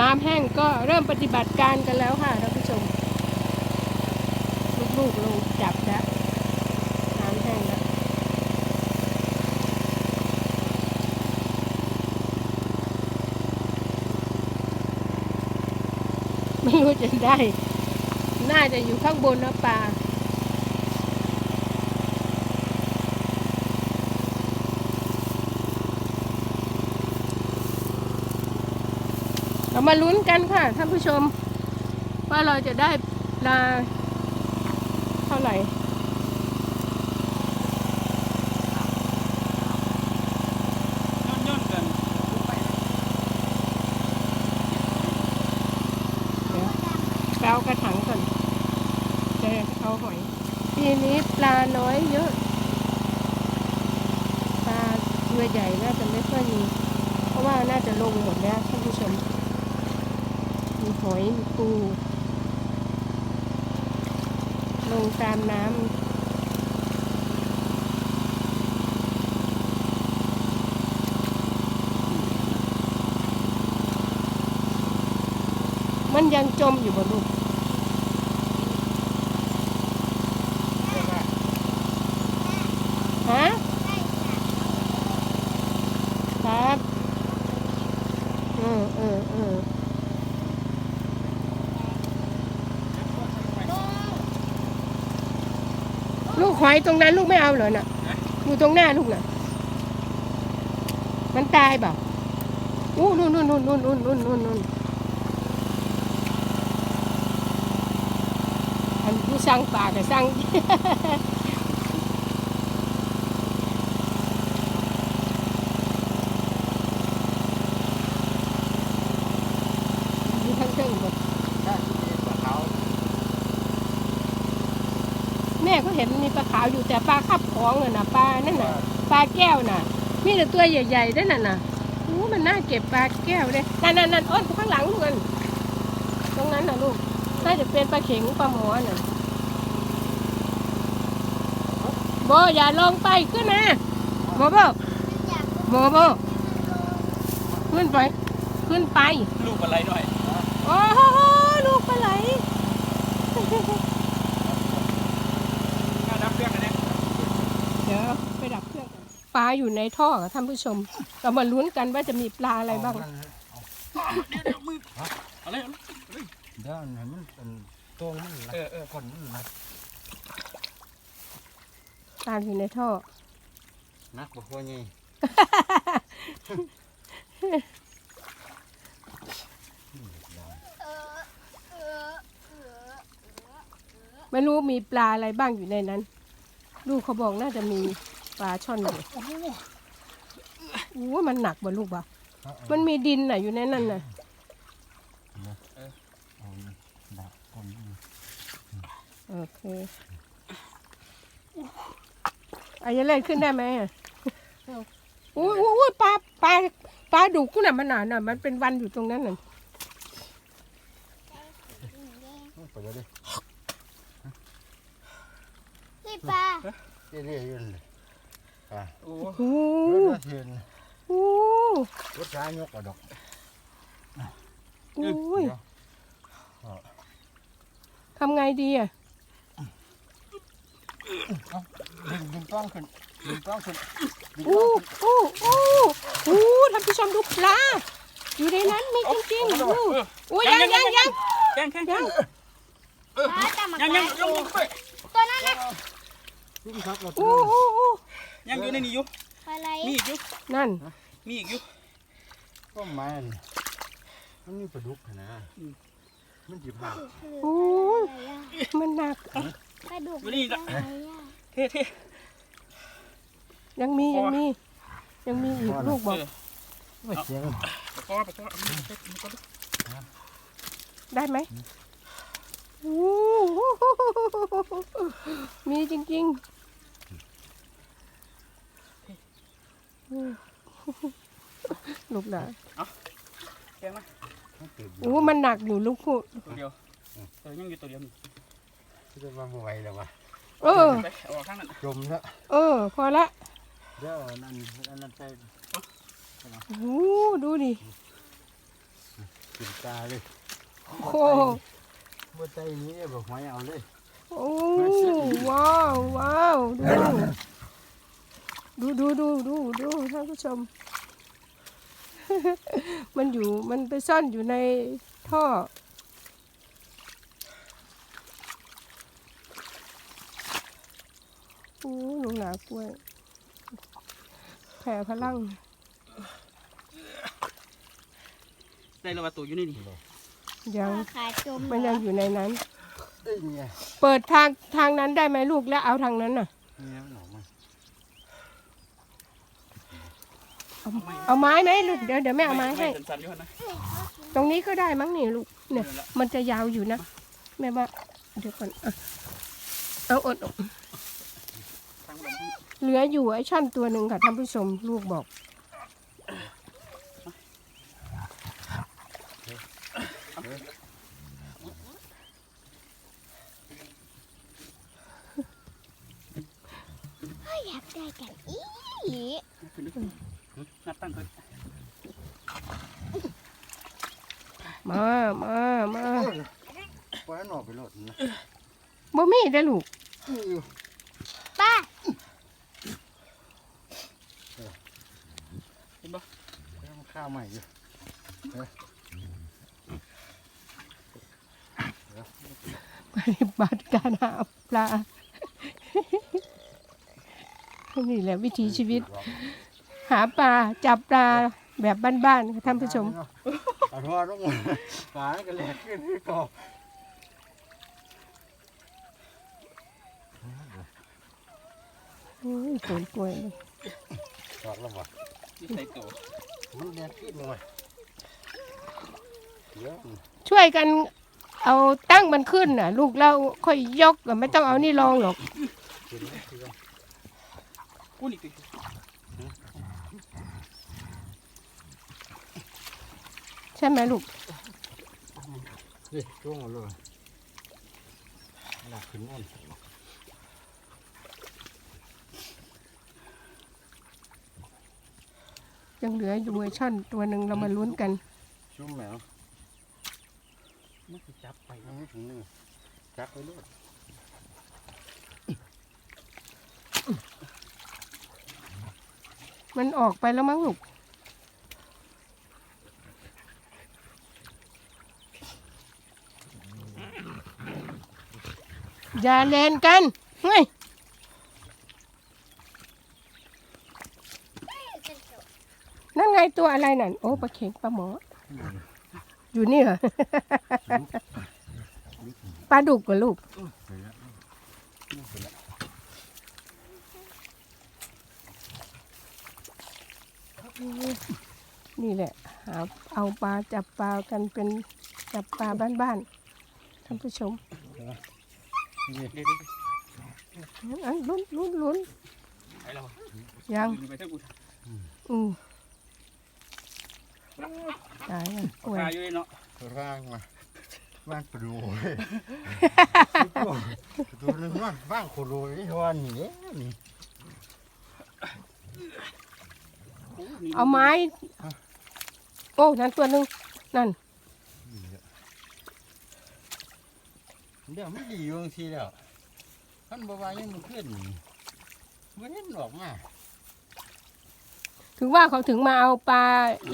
น้ำแห้งก็เริ่มปฏิบัติการกันแล้วค่ะท่านผู้ชม ลูกๆลงจับแล้วน้ำแห้งแล้วไม่รู้จะได้ น่าจะอยู่ข้างบนนะปลา เรามาลุ้นกันค่ะท่านผู้ชม ว่าเราจะได้ปลาเท่าไหร่ย่นๆกันเดี๋ยวไปเอากระถังก่อนจะเอาหอยปีนี้ปลาน้อยเยอะ ปลาตัวใหญ่น่าจะไม่ค่อยมี เพราะว่าน่าจะลงหมดแล้วท่านผู้ชมมี หอยมีปูลงตามน้ำมันยังจมอยู่บนลูกฮะครับ เออเออเออลูกห อยตรงนั้นลูกไม่เอาเหรอน่ะอยู่ตรงหน้าลูกน่ะ มันตายเปล่าอู้นู่นนู่นนู่นนู่นนู่นนู่นนู่นนู่นอันผู้สร้างป่ากแต่สร้าง มีทั้งเครื่องหมด ได้ที่เป็นปลาขาว แม่ก็ เห็นมีปลาขาวอยู่แต่ปลาคับของน่ะนะปลานั่นน่ะปลาแก้วน่ะ มีแต่ตัวใหญ่ๆนั่นน่ะนะโอ้มันน่าเก็บปลาแก้วเลยนั่นนั่นนั่นอ้นข้างหลังลูกนั่นตรงนั้นน่ะลูกน่าจะเป็นปลาเข็งปลาหมอน่ะโบอย่าลงไปขึ้นนะโบโบโบโบขึ้นไป ขึ้นไป ลูกอะไรหน่อยโอ้โหลูกปลาไหล น่าดับเครื่องกันเนี่ย เดี๋ยวไปดับเครื่องก่อนปลาอยู่ในท่อค่ะท่านผู้ชม เรามาลุ้นกันว่าจะมีปลาอะไรบ้าง เดี๋ยวเดี๋ยวมือเอาเลยเอาเลยเดี๋ยวให้มันเป็นตัวมันเออเออคนมันนะปลาอยู่ในท่อ นักบ่พอนี่ไม่รู้มีปลาอะไรบ้างอยู่ในนั้น ลูกเขาบอกน่าจะมีปลาช่อนอยู่โอ้มันหนักบ่ลูกบ่ะมันมีดินน่ะอยู่ในนั้นน่ะเอาดักคนมันโอเคอายะเล่นขึ้นได้ไหมอะอุ้ยอุ้ยอุ้ยปลาปลาปลาดุกน่ะมันหนาน่ะมันเป็นวันอยู่ตรงนั้นน่ะเอาไปเลยดิ นี่ ปลาเรื่อยๆอยู่นี่อะโอ้โอ้เรื่อยๆเห็นโอ้รถช้ายกกระดอกโอ้ยเดี๋ยวทำไงดีอะดึงดึงต้องขึ้นดึงต้องขึ้นดึงโอ้ต้องขึ้น โอ้โอ้โอ้ท่านผู้ชมดูปลาอยู่ในนั้นมีจริงๆโอ้โอ้ยังยังยังแข้งแข้งยังปลาแต่มันยังยังยังยังตัวนั้นนะ ดึงครับเราโอ้โอ้โอ้ยังอยู่ในนี้อยู่ปลาไหลมีอีกอยู่นั่น มีอีกอยู่ก็มันมันมีปลาดุกนะมันจีบหักโอ้ยมันหนักปลาดุกปลาไหลอะเท่เท่ยังมียังมี ยังมีอีกลูกบอกไปเสียงปะคอปะคอเอามือเช็ดมือก่อนได้ไหมโอ้โหมีจริงๆ ลูกหนาแข้งมามันเกิดอยู่โอ้มันหนักอยู่ลูกคู่ตัวเดียวเออยังอยู่ตัวเดียวนี่จะมาบ่ไหวแล้ววะเออไปเอาออกข้างนั้นจมแล้วเออ พอละเดี๋ยวอันนั้นอันนั้นใส่โอ้โหดูดิกินตาเลยโอ้โหบ่ใจนี้บอกหอยเอาเลย โอ้ว้าวว้าวดู ดูดูดูดูดูท่านผู้ชม มันอยู่มันไปซ่อนอยู่ในท่อ โอ้หนูหนากล้วย แผ่พลัง ได้แล้วว่าตัวอยู่นี่นี่ยัง ขาจมมันยังอยู่ในนั้นเอ้ยเนี่ยเปิดทางทางนั้นได้ไหมลูกแล้วเอาทางนั้นน่ะ เนี่ยมันออกมา เอาไม้ไหมลูกเดี๋ยวเดี๋ยวแม่เอาไม้ให้ สั่นๆอยู่นะตรงนี้ก็ได้มั้งนี่ลูกเนี่ยมันจะยาวอยู่นะ แม่ว่าเดี๋ยวก่อนอะเอาอดอดทางลงเหลืออยู่ไอ้ช่อนตัวหนึ่งค่ะท่านผู้ชมลูกบอกอยากได้กันอีขึ้นดิ นับตั้งขึ้นมา มา มาปล่อยมันออกไปโลดนะบ่มีได้อลูกนี่อยู่ป้าแล้วมันข้าวใหม่อยู่ปฏิบัติการหาปลา นี่แหละวิถีชีวิต หาปลาจับปลาแบบบ้านๆค่ะท่านผู้ชมเอาทอดลงมาปลาก็แหลกขึ้นที่กบโอ้ยต้นกล้วยเลยออกแล้วบ่นี่ใส่ตัวมันแหลกขึ้นเลยเดี๋ยวช่วยกันเอาตั้งมันขึ้นน่ะ ลูกเราค่อยยกอะไม่ต้องเอานี่รองหรอก กินไหมกินไหมกูนี่ติ ช่ไหมลูกนี่ช่วงเอาเลยหลักขึ้นอ่อนยังเหลืออยู่เวอร์ช่อนตัวหนึ่งเรามาลุ้นกัน ชุ่มแมวมันสิจับไปอันนี้ถุงหนึงจับไปโลดมันออกไปแล้วมั้งลูก อย่าเล่นกันเฮ้ยนั่นไงตัวอะไรนั่น โอ้ปลาเข็งปลาหมอ อยู่นี่เหรอ ปลาดุกกับลูก นี่แหละหาเอาปลาจับปลากันเป็นจับปลาบ้านๆท่านผู้ชม อันลุ้นลุ้นลุ้นยังไปเท่ากูอืมตายอะเอาป่วยอยู่เนาะร่างมาบ้านปลูเว้ยตัวหนึงว่าบ้านโคโลนี่วันนี้นี่เอาไม้โอ้นั่นตัวหนึ่งนั่น เดี๋ยวไม่ดีอยู่บางทีแล้วท่านบอกว่ายังมันขึ้นมันเห็นออกมาถึงว่าเขาถึงมาเอาปลา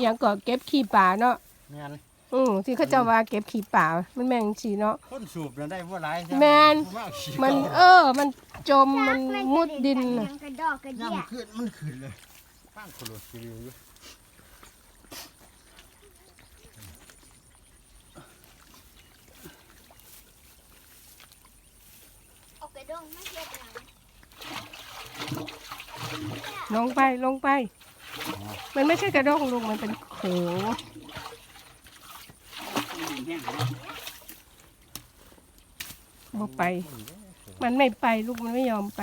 อย่างก่อเก็บขี้ป่าเนาะแม่นอืมที่เขาเจะว่าเก็บขี้ป่ามันแมงสีเนาะ คนสูบน่ะได้ว่าหลายแม่นผู้ากขี้มันเก่าเออมันจมมันมุดดินยัน่ะงกระดอกกระย่าเดียมันขึ้นมันขึ้นเลยบ้านโคโลซีรีอยู่ เอากระ ดงไม่เย็ดหลังลงไปลงไป มันไม่ใช่กระด้งลูกมันเป็นโขงบ่ไป มันไม่ไปลูกมันไม่ยอมไป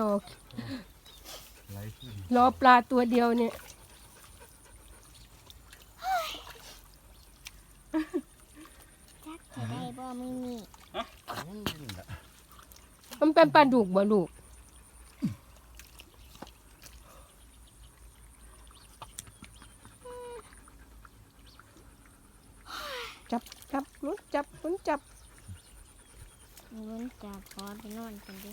รอรอปลาตัวเดียวเนี่ย ได้บ่ไม่มีมันเป็นปลาดุกบ่ลูกจับจับลุ้นจับลุ้นจับลุ้นจับพอไปนอนกันดิ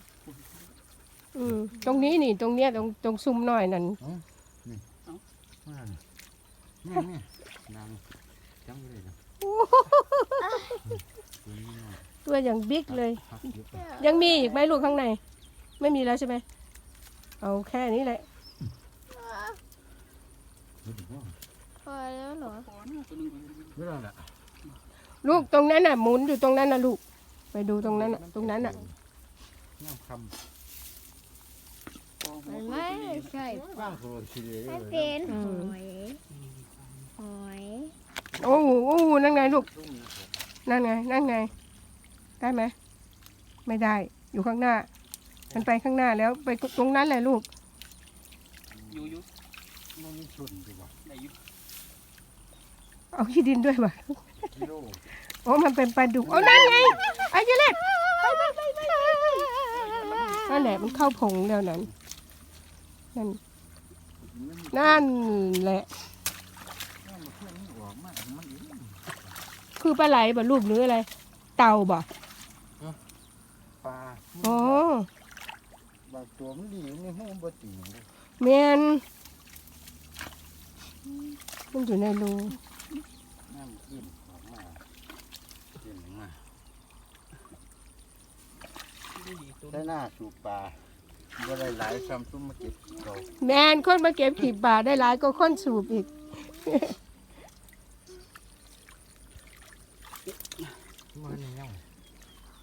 อืมตรงนี้นี่ตรงเนี้ยตรงตรงซุ้มหน่อยนั่นนี่นี่นี่นางจังเลยนะ ตัวนี้น่ะตัวอย่างบิ๊กเลยพักเยอะไปยังมีอีกไหมลูกข้างใน ไม่มีแล้วใช่ไหมเอาแค่นี้แหละเดี๋ยวดูว่าพอแล้วเหรอพอนะตัวหนึงตัวหนึ่งเวลาละลูกตรงนั้นน่ะหมุนอยู่ตรงนั้นน่ะลูก ไปดูตรงนั้นน่ะ ตรงนั้นน่ะย่ำคพอหัวมันตัวไม่นี้ใช่ำบ้างโคตรชีเลยมันเป็นหอยหอย โอ้โหโอ้โหนั่นไงลูกตุ้มนะครับนั่นไง นั่นไง ได้ไหม ไม่ได้ อยู่ข้างหน้า มันไปข้างหน้าแล้วไปตรงนั้นแหละลูก อยู่อยู่มันมีชนดีกว่าได้อยู่เอาขี้ดินด้วยว่ะกิโลโอ้มันเป็นปลาดุก โอ้นั่นไงอายุเล็กไปไปไปไปนั่นแหละมันเข้าผงแล้วนั้น นั่น นั่นแหละ น้ำมันเพื่อนนี่ออกมากมันอีก คือปลาไหลบ่ลูกหรืออะไร เต่าบ่ปลาโอ้บางตัวมันดีในห้องบ่ตีเลยแมนมันอยู่ในรูน้ำกินออกมากินมาได้อีกตัวหใช้นึ่งหน้าสูบปลาบ่ได้หลายซ้ำตุ้มมาเก็บเราแมนคนมาเก็บผีบาได้หลายก็คนสูบอีก มันเน่า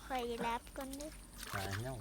คอ ยรับกันดิปลาเน่า